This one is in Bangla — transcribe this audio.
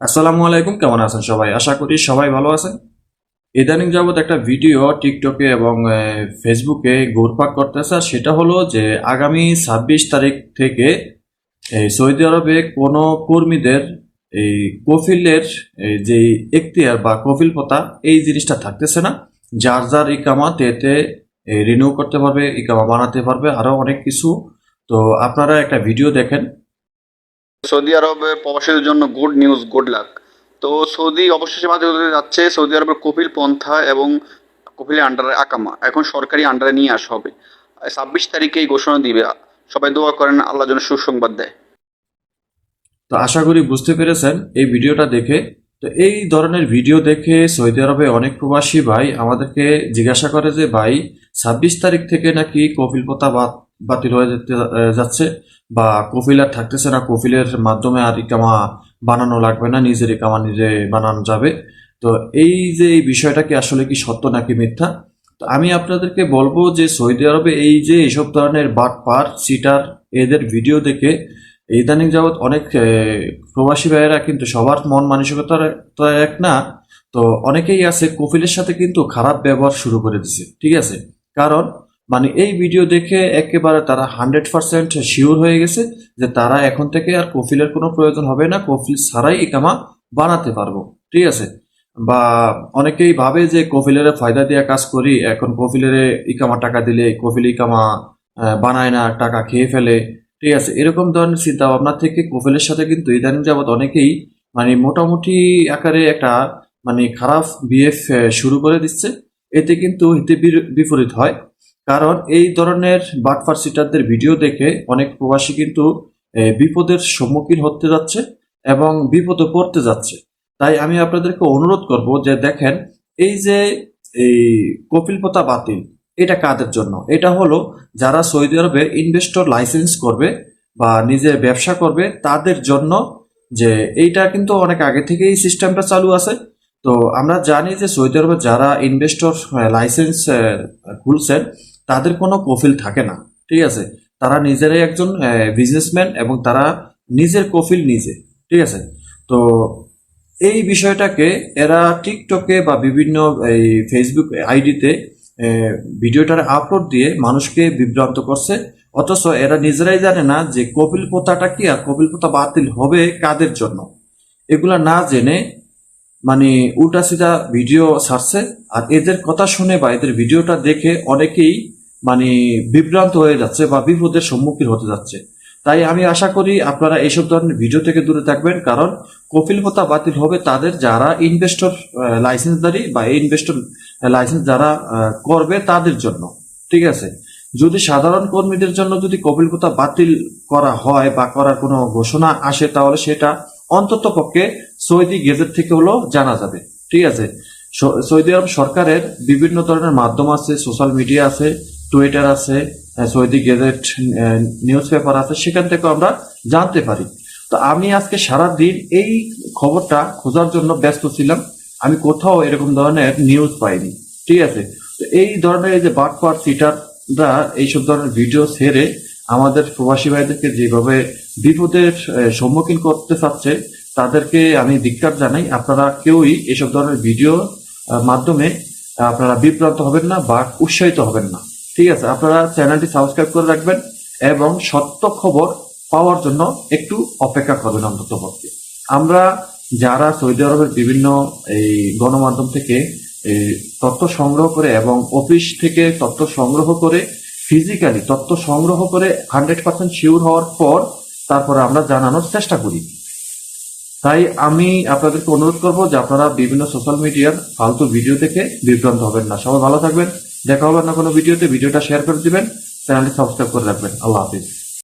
আসসালামু আলাইকুম, কেমন আছেন সবাই? আশা করি সবাই ভালো আছেন। ইদানিং যাবৎ একটা ভিডিও টিকটকে এবং ফেসবুকে ঘুরপাক করতেছে, আর সেটা হলো যে আগামী ছাব্বিশ তারিখ থেকে এই সৌদি আরবে কোনো কর্মীদের এই কফিলের যে এখতিয়ার বা কফিল পতা, এই জিনিসটা থাকতেছে না। যার যার ইকামা তেতে রিনিউ করতে পারবে, ইকামা বানাতে পারবে আরও অনেক কিছু। তো আপনারা একটা ভিডিও দেখেন সৌদি আরবে প্রবাসীদের জন্য গুড নিউজ, গুড লাক। তো সৌদি অবশেষে মাঝে যাচ্ছে, সৌদি আরবের কপিল পন্থা এবং কপিলের আন্ডারে আকামা। এখন সরকারি আন্ডারে নিয়ে আসা হবে। ছাব্বিশ তারিখে এই ঘোষণা দিবে। সবাই দোয়া করেন, আল্লাহ যেন সুসংবাদ দেয়। তো আশা করি বুঝতে পেরেছেন এই ভিডিওটা দেখে। তো এই ধরনের ভিডিও দেখে সৌদি আরবে অনেক প্রবাসী ভাই আমাদেরকে জিজ্ঞাসা করে যে, ভাই, ছাব্বিশ তারিখ থেকে নাকি কপিল পোতা বাতিল হয়ে যেতে যাচ্ছে বা কফিল আর থাকতেছে না। কফিলের মাধ্যমে আর ইকামা বানানো লাগবে না, নিজের ইকামা নিজে বানানো যাবে। তো এই যে এই বিষয়টা কি আসলে কি সত্য নাকি মিথ্যা? তো আমি আপনাদেরকে বলব যে সৌদি আরবে এই যে এইসব ধরনের বাটপার সিটার, এদের ভিডিও দেখে ইদানিং যাবৎ অনেক প্রবাসী ভাইয়েরা কিন্তু সবার মন মানসিকতা তো এক না, তো অনেকেই আছে কফিলের সাথে কিন্তু খারাপ ব্যবহার শুরু করে দিছে। ঠিক আছে? কারণ মানে এই ভিডিও দেখে একেবারে তারা হান্ড্রেড পার্সেন্ট শিওর হয়ে গেছে যে তারা এখন থেকে আর কফিলের কোনো প্রয়োজন হবে না, কফিল ছাড়াই ইকামা বানাতে পারব। ঠিক আছে? বা অনেকেই ভাবে যে কফিলের ফায়দা দিয়ে কাজ করি, এখন কফিলের ইকামা টাকা দিলে কফিল ইকামা বানায় না, টাকা খেয়ে ফেলে। ঠিক আছে? এরকম ধরনের চিন্তা ভাবনা থেকে কফিলের সাথে কিন্তু ইদানিং যাবৎ অনেকেই মানে মোটামুটি আকারে একটা মানে খারাপ বিহেভ শুরু করে দিচ্ছে। এতে কিন্তু হিতে বিপরীত হয়। কারণ এই ধরনের বাটফার সিটারদের ভিডিও দেখে অনেক প্রবাসী কিন্তু বিপদের সম্মুখীন হতে যাচ্ছে এবং বিপদে পড়তে যাচ্ছে। তাই আমি আপনাদেরকে অনুরোধ করব যে দেখেন, এই যে এই কপিলপতা বাতিল, এটা কাদের জন্য? এটা হলো যারা সৌদি আরবে ইনভেস্টর লাইসেন্স করবে বা নিজের ব্যবসা করবে, তাদের জন্য যে এইটা কিন্তু অনেক আগে থেকেই সিস্টেমটা চালু আছে। তো আমরা জানি যে সৌদি আরবে যারা ইনভেস্টর লাইসেন্স খুলছেন তাদের কোনো কফিল থাকে না, ঠিক আছে? তারা নিজেরাই একজন বিজনেসম্যান এবং তারা নিজের কফিল নিজে, ঠিক আছে? তো এই বিষয়টাকে এরা টিকটকে বা বিভিন্ন, এই ফেসবুক আইডিতে ভিডিওটার আপলোড দিয়ে মানুষকে বিভ্রান্ত করছে। অথচ এরা নিজেরাই জানে না যে কপিল পোতাটা কি আর কপিল পোতা বাতিল হবে কাদের জন্য। এগুলা না জেনে মানে উল্টা সিধা ভিডিও ছাড়ছে। আর এদের কথা শুনে বা এদের ভিডিওটা দেখে অনেকেই মানে বিভ্রান্ত হয়ে যাচ্ছে বা বিপদের সম্মুখীন হতে যাচ্ছে। তাই আমি আশা করি আপনারা এইসব ধরনের ভিডিও থেকে দূরে থাকবেন, কারণ কপিল পোতা বাতিল হবে তাদের যারা ইনভেস্টর লাইসেন্সদারি বা ইনভেস্টর লাইসেন্স যারা করবে তাদের জন্য। ঠিক আছে? যদি সাধারণ কর্মীদের জন্য যদি কপিল পোতা বাতিল করা হয় বা করার কোনো ঘোষণা আসে, তাহলে সেটা অন্তত পক্ষে সৌদি গেজেট থেকে হলো জানা যাবে। ঠিক আছে? সৌদি আরব সরকারের বিভিন্ন ধরনের মাধ্যম আছে, সোশ্যাল মিডিয়া আছে টুইটার আছে সৌদি গেজেট নিউজ পেপার আছে, সেখান থেকে আমরা জানতে পারি। তো আমি আজকে সারা দিন এই খবরটা খোঁজার জন্য ব্যস্ত ছিলাম। আমি কোথাও এরকম ধরনের নিউজ পাইনি, ঠিক আছে? তো এই ধরনের এই যে বাটপার সিটাররা এইসব ধরনের ভিডিও ছেড়ে আমাদের প্রবাসী ভাইদেরকে যেভাবে বিপদের সম্মুখীন করতে চাচ্ছে, তাদেরকে আমি ধিক্কার জানাই। আপনারা কেউই এসব ধরনের ভিডিও মাধ্যমে আপনারা বিভ্রান্ত হবেন না বা উৎসাহিত হবেন না। ঠিক আছে, আপনারা চ্যানেলটি সাবস্ক্রাইব করে রাখবেন এবং সত্য খবর পাওয়ার জন্য একটু অপেক্ষা করবেন অন্তত পক্ষে। আমরা যারা সৌদি আরবের বিভিন্ন এই গণমাধ্যম থেকে তথ্য সংগ্রহ করে এবং অফিস থেকে তথ্য সংগ্রহ করে ফিজিক্যালি তথ্য সংগ্রহ করে হান্ড্রেড পার্সেন্ট শিওর হওয়ার পর তারপরে আমরা জানানোর চেষ্টা করি। তাই আমি আপনাদেরকে অনুরোধ করব যে আপনারা বিভিন্ন সোশ্যাল মিডিয়ার ফালতু ভিডিও দেখে বিভ্রান্ত হবেন না। সবাই ভালো থাকবেন। দেখা হবে না কোনো ভিডিওতে। ভিডিওটা শেয়ার করে দিবেন, চ্যানেলটি সাবস্ক্রাইব করে রাখবেন। আল্লাহ হাফিজ।